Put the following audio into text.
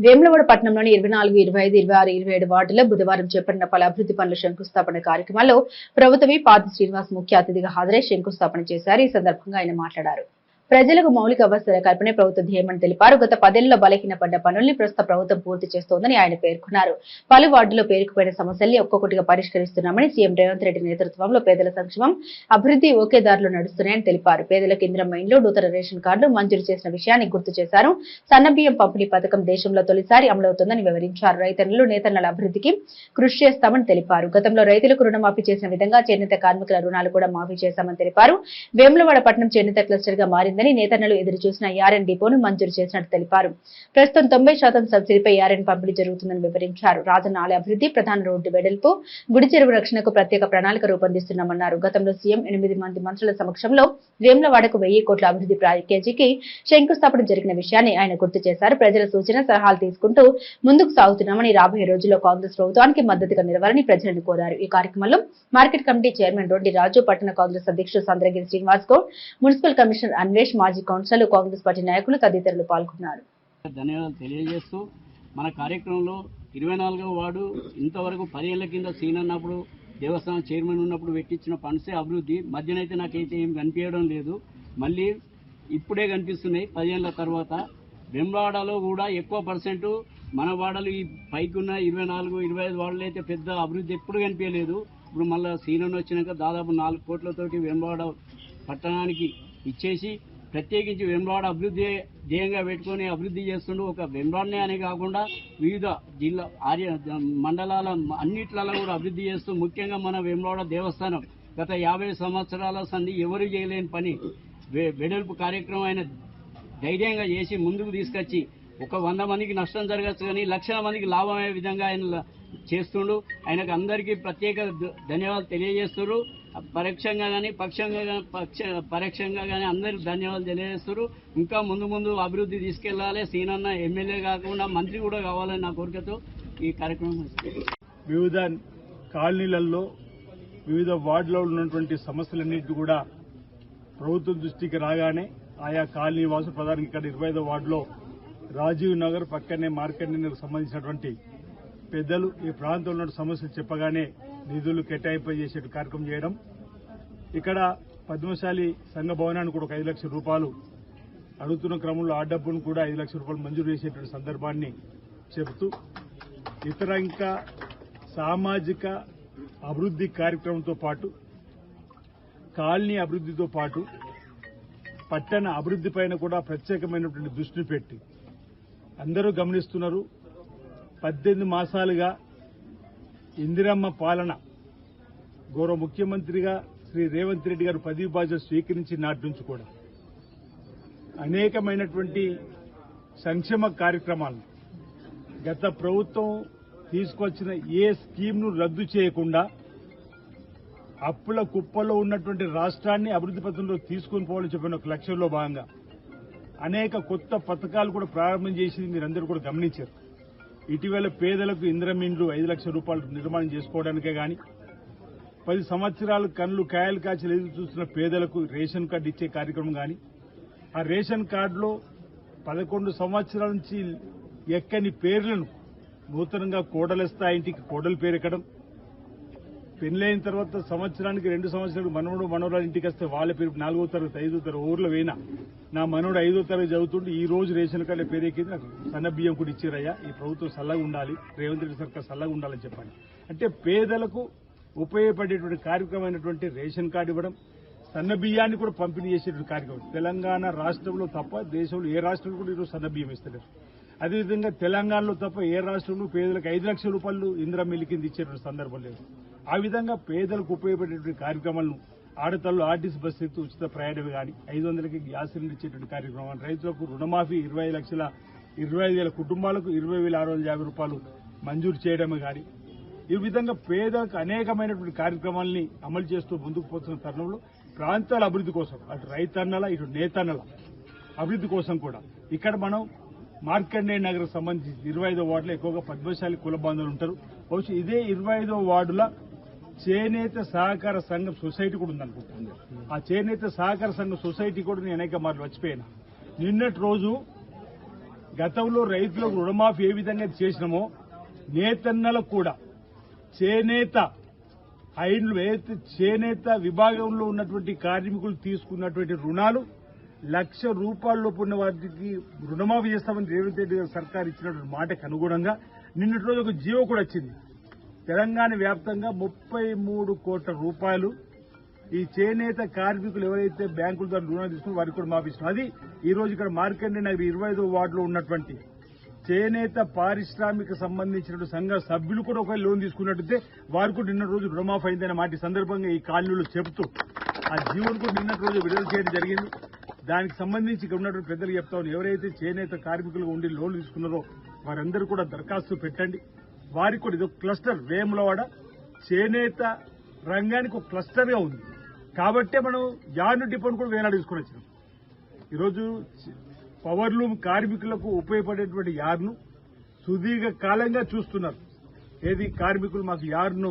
వేములవాడ పట్టణంలోని ఇరవై నాలుగు ఇరవై ఐదు ఇరవై ఆరు ఇరవై ఏడు వార్డులో బుధవారం చేపట్టిన పలు అభివృద్ధి పనుల శంకుస్థాపన కార్యక్రమంలో ప్రభుత్వవి పాతి శ్రీనివాస్ ముఖ్య అతిథిగా హాజరై శంకుస్థాపన చేశారు. ఈ సందర్భంగా ఆయన మాట్లాడారు. ప్రజలకు మౌలిక అవసరాల కల్పనే ప్రభుత్వ ధ్యేయమని తెలిపారు. గత పదేళ్ళలో బలహీనపడ్డ పనుల్ని ప్రస్తుత ప్రభుత్వం పూర్తి చేస్తోందని ఆయన పేర్కొన్నారు. పలు వార్డుల్లో పేరుకుపోయిన సమస్యల్ని ఒక్కొక్కటిగా పరిష్కరిస్తున్నామని సీఎం రేవంత్ రెడ్డి నేతృత్వంలో పేదల సంక్షేమం అభివృద్ధి ఒకే దారిలో నడుస్తున్నాయని తెలిపారు. పేదలకు ఇంద్రం మైండ్లో నూతన రేషన్ కార్డులు మంజూరు చేసిన విషయాన్ని గుర్తు చేశారు. సన్నబియ్యం పంపిణీ పథకం దేశంలో తొలిసారి అమలవుతోందని వివరించారు. రైతన్నులు నేతన్నల అభివృద్ధికి కృషి చేస్తామని తెలిపారు. గతంలో రైతులకు రుణమాఫీ చేసిన విధంగా చేనేత కార్మికుల రుణాలు కూడా మాఫీ చేశామని తెలిపారు. వేములవాడ పట్టణం చేనేత క్లస్టర్గా ఉందని నేతన్నలు ఎదురు చూసిన యారెన్ డిపోను మంజూరు చేసినట్టు తెలిపారు. ప్రస్తుతం తొంభై శాతం సబ్సిడీపై యారెన్ పంపిణీ జరుగుతుందని వివరించారు. రాజన్న ఆలయ అభివృద్ధి ప్రధాన రోడ్డు వెడల్పు గుడి చెరువు రక్షణకు ప్రత్యేక ప్రణాళిక రూపొందిస్తున్నామన్నారు. గతంలో సీఎం ఎనిమిది మంది మంత్రుల సమక్షంలో వేములవాడకు వెయ్యి కోట్ల అభివృద్ధి ప్యాకేజీకి శంకుస్థాపన జరిగిన విషయాన్ని ఆయన గుర్తు చేశారు. ప్రజల సూచన సలహాలు తీసుకుంటూ ముందుకు సాగుతున్నామని రాబోయే రోజుల్లో కాంగ్రెస్ ప్రభుత్వానికి మద్దతుగా నిలవాలని ప్రజలను కోరారు. ఈ కార్యక్రమంలో market committee chairman Roddi Raju పట్టణ కాంగ్రెస్ అధ్యక్షుడు సంద్రగిరి శ్రీనివాస్ గౌడ్ మున్సిపల్ కమిషనర్ అన్వేష్ మాజీ కౌన్సిలర్ కాంగ్రెస్ పార్టీ నాయకులు తదితరులు పాల్గొన్నారు. ధన్యవాదాలు తెలియజేస్తూ మన కార్యక్రమంలో ఇరవై నాలుగవ వార్డు ఇంతవరకు పదేళ్ళ కింద సీన్ అన్నప్పుడు దేవస్థానం చైర్మన్ ఉన్నప్పుడు పెట్టించిన ఫండ్సే అభివృద్ధి. మధ్యనైతే నాకైతే ఏం కనిపించడం లేదు. మళ్ళీ ఇప్పుడే కనిపిస్తున్నాయి పదేళ్ళ తర్వాత. వెంబాడలో కూడా ఎక్కువ పర్సెంట్ మన వాడలు ఈ పైకి ఉన్న ఇరవై నాలుగు ఇరవై ఐదు వాడలు అయితే పెద్ద అభివృద్ధి ఎప్పుడు కనిపించలేదు. ఇప్పుడు మళ్ళీ సీనన్ వచ్చినాక దాదాపు నాలుగు కోట్లతోటి వెంబాడ పట్టణానికి ఇచ్చేసి ప్రత్యేకించి వెంబాడ అభివృద్ధి ధ్యేయంగా పెట్టుకొని అభివృద్ధి చేస్తుండు. ఒక వెంబాడనే అనే కాకుండా వివిధ జిల్లా ఆర్య మండలాల అన్నిట్లలో కూడా అభివృద్ధి చేస్తూ ముఖ్యంగా మన వెంబాడ దేవస్థానం గత యాభై సంవత్సరాల సంధి ఎవరు చేయలేని పని. వెడల్పు కార్యక్రమం ఆయన ధైర్యంగా చేసి ముందుకు తీసుకొచ్చి ఒక వంద మందికి నష్టం జరగచ్చు కానీ లక్షల మందికి లాభం అయ్యే విధంగా ఆయన చేస్తుండు. ఆయనకు అందరికీ ప్రత్యేక ధన్యవాదాలు తెలియజేస్తున్నారు పరోక్షంగా కానీ పక్షంగా కానీ పక్ష పరోక్షంగా కానీ అందరికి ధన్యవాదాలు తెలియజేస్తారు ఇంకా ముందు ముందు అభివృద్ధి తీసుకెళ్ళాలి సీనన్న ఎమ్మెల్యే కాకుండా మంత్రి కూడా కావాలని నా కోరికతో ఈ కార్యక్రమం వివిధ కాలనీలలో వివిధ వార్డులో ఉన్నటువంటి సమస్యలన్నింటి కూడా ప్రభుత్వం దృష్టికి రాగానే ఆయా కాలనీ వాసు ప్రధానంగా ఇక్కడ ఇరవై ఐదో వార్డులో రాజీవ్ నగర్ పక్కనే మార్కెట్ సంబంధించినటువంటి పెద్దలు ఈ ప్రాంతంలో ఉన్న సమస్యలు చెప్పగానే నిధులు కేటాయింపు చేసే కార్యక్రమం చేయడం. ఇక్కడ పద్మశాలి సంఘ భవనానికి కూడా ఒక ఐదు లక్షల రూపాయలు అడుగుతున్న క్రమంలో ఆ డబ్బును కూడా ఐదు లక్షల రూపాయలు మంజూరు చేసేటువంటి సందర్భాన్ని చెబుతూ ఇతర ఇంకా సామాజిక అభివృద్ధి కార్యక్రమంతో పాటు కాలనీ అభివృద్ధితో పాటు పట్టణ అభివృద్ది పైన కూడా ప్రత్యేకమైనటువంటి దృష్టిని పెట్టి అందరూ గమనిస్తున్నారు. పద్దెనిమిది మాసాలుగా ఇందిరమ్మ పాలన గౌరవ ముఖ్యమంత్రిగా శ్రీ రేవంత్ రెడ్డి గారు పదవి బాధ్యత స్వీకరించి నాటి నుంచి కూడా అనేకమైనటువంటి సంక్షేమ కార్యక్రమాలను గత ప్రభుత్వం తీసుకొచ్చిన ఏ స్కీమ్ను రద్దు చేయకుండా అప్పుల కుప్పలో ఉన్నటువంటి రాష్ట్రాన్ని అభివృద్ధి పథంలో తీసుకుని పోవాలని చెప్పిన ఒక లక్ష్యంలో భాగంగా అనేక కొత్త పథకాలు కూడా ప్రారంభం చేసింది మీరందరూ కూడా గమనించారు. ఇటీవల పేదలకు ఇంద్రమిండ్లు ఐదు లక్షల రూపాయలు నిర్మాణం చేసుకోవడానికే గాని పది సంవత్సరాలు కళ్ళు కాయలు కాచి ఎదురు చూస్తున్న పేదలకు రేషన్ కార్డు ఇచ్చే కార్యక్రమం గాని ఆ రేషన్ కార్డులో పదకొండు సంవత్సరాల నుంచి ఎక్కని పేర్లను నూతనంగా కోడలిస్తా ఇంటికి కోడలు పేరు ఎక్కడం పెళ్ళైన తర్వాత సంవత్సరానికి రెండు సంవత్సరాలు మనవడు మనవరాలు ఇంటికి వస్తే వాళ్ళ పేరు నాలుగో తరగతి ఐదో తరగతి ఊర్లో పోయినా నా మనవడు ఐదో తరగతి చదువుతుంటే ఈ రోజు రేషన్ కార్డు పేరు నాకు సన్న బియ్యం కూడా ఇచ్చారయ్యా ఈ ప్రభుత్వం సల్లగా ఉండాలి రేవంత్ రెడ్డి సర్కార్ సల్లగా ఉండాలని చెప్పండి అంటే పేదలకు ఉపయోగపడేటువంటి కార్యక్రమమైనటువంటి రేషన్ కార్డు ఇవ్వడం సన్న బియ్యాన్ని కూడా పంపిణీ చేసేటువంటి కార్యక్రమం. తెలంగాణ రాష్ట్రంలో తప్ప దేశంలో ఏ రాష్ట్రంలో కూడా ఈరోజు సన్న బియ్యం ఇస్తలేరు. అదేవిధంగా తెలంగాణలో తప్ప ఏ రాష్ట్రంలో పేదలకు ఐదు లక్షల రూపాయలు ఇందిరా మిల్లి కింద ఇచ్చేటువంటి సందర్భం లేదు. ఆ విధంగా పేదలకు ఉపయోగపడేటువంటి కార్యక్రమాలను ఆడతల్లో ఆర్టీసీ బస్సు ఎత్తు ఉచిత ప్రయాణం కానీ ఐదు వందలకి గ్యాస్ సిలిండర్ ఇచ్చేటువంటి కార్యక్రమాలు. రైతులకు రుణమాఫీ ఇరవై ఐదు లక్షల ఇరవై ఐదు వేల కుటుంబాలకు ఇరవై వేల ఆరు వందల యాభై రూపాయలు మంజూరు చేయడమే కానీ ఈ విధంగా పేదలకు అనేకమైనటువంటి కార్యక్రమాల్ని అమలు చేస్తూ ముందుకు పోతున్న తరుణంలో ప్రాంతాల అభివృద్ధి కోసం అటు రైతన్నల ఇటు నేతన్నల అభివృద్ధి కోసం కూడా ఇక్కడ మనం మార్కండేయ నగర్ సంబంధించి ఇరవై ఐదో వార్డులో ఎక్కువగా పద్మశాలి కుల బాంధవులు ఉంటారు. బహుశా ఇదే ఇరవై ఐదో వార్డుల చేనేత సహకార సంఘం సొసైటీ కూడా ఉందనుకుంటుంది ఆ చేనేత సహకార సంఘం సొసైటీ కూడా నేను అనేక మార్లు వచ్చిపోయాను నిన్నటి రోజు గతంలో రైతులకు రుణమాఫీ ఏ విధంగా చేసినామో నేతన్నలకు కూడా చేనేత ఐన్లు ఏదైతే చేనేత విభాగంలో ఉన్నటువంటి కార్మికులు తీసుకున్నటువంటి రుణాలు లక్ష రూపాయల లోపు ఉన్న వాటికి రుణమాఫీ చేస్తామని రేవంత్ రెడ్డి గారు సర్కార్ ఇచ్చినటువంటి మాటకు అనుగుణంగా నిన్నటి రోజు ఒక జీవో కూడా వచ్చింది. తెలంగాణ వ్యాప్తంగా ముప్పై మూడు కోట్ల రూపాయలు ఈ చేనేత కార్మికులు ఎవరైతే బ్యాంకుల ద్వారా రుణాలు తీసుకుని వారికి కూడా మాపిస్తున్నాం అది ఈ రోజు ఇక్కడ మార్కండే నగర్ ఇరవై ఐదో వార్డులో ఉన్నటువంటి చేనేత పారిశ్రామిక సంబంధించిన సంఘ సభ్యులు కూడా ఒకవేళ లోన్ తీసుకున్నట్టయితే వారు కూడా నిన్న రోజు రుణమాఫ్ అయిందనే మాట సందర్భంగా ఈ కాలనీలో చెబుతూ ఆ జీవన్ కూడా నిన్నటి రోజు విడుదల చేయడం జరిగింది. దానికి సంబంధించి ఇక్కడ ఉన్నటువంటి పెద్దలు చెప్తా ఎవరైతే చేనేత కార్మికులుగా ఉండి లోన్లు తీసుకున్నారో వారందరూ కూడా దరఖాస్తు పెట్టండి. వారికి కూడా ఇది ఒక క్లస్టర్ వేములవాడ చేనేత రంగానికి ఒక క్లస్టర్గా ఉంది. కాబట్టే మనం యార్డు డిపోను కూడా వేలాడి తీసుకుని వచ్చినాం. ఈరోజు పవర్లూమ్ కార్మికులకు ఉపయోగపడేటువంటి యార్ను సుదీర్ఘ కాలంగా చూస్తున్నారు. ఏది కార్మికులు మాకు యార్ను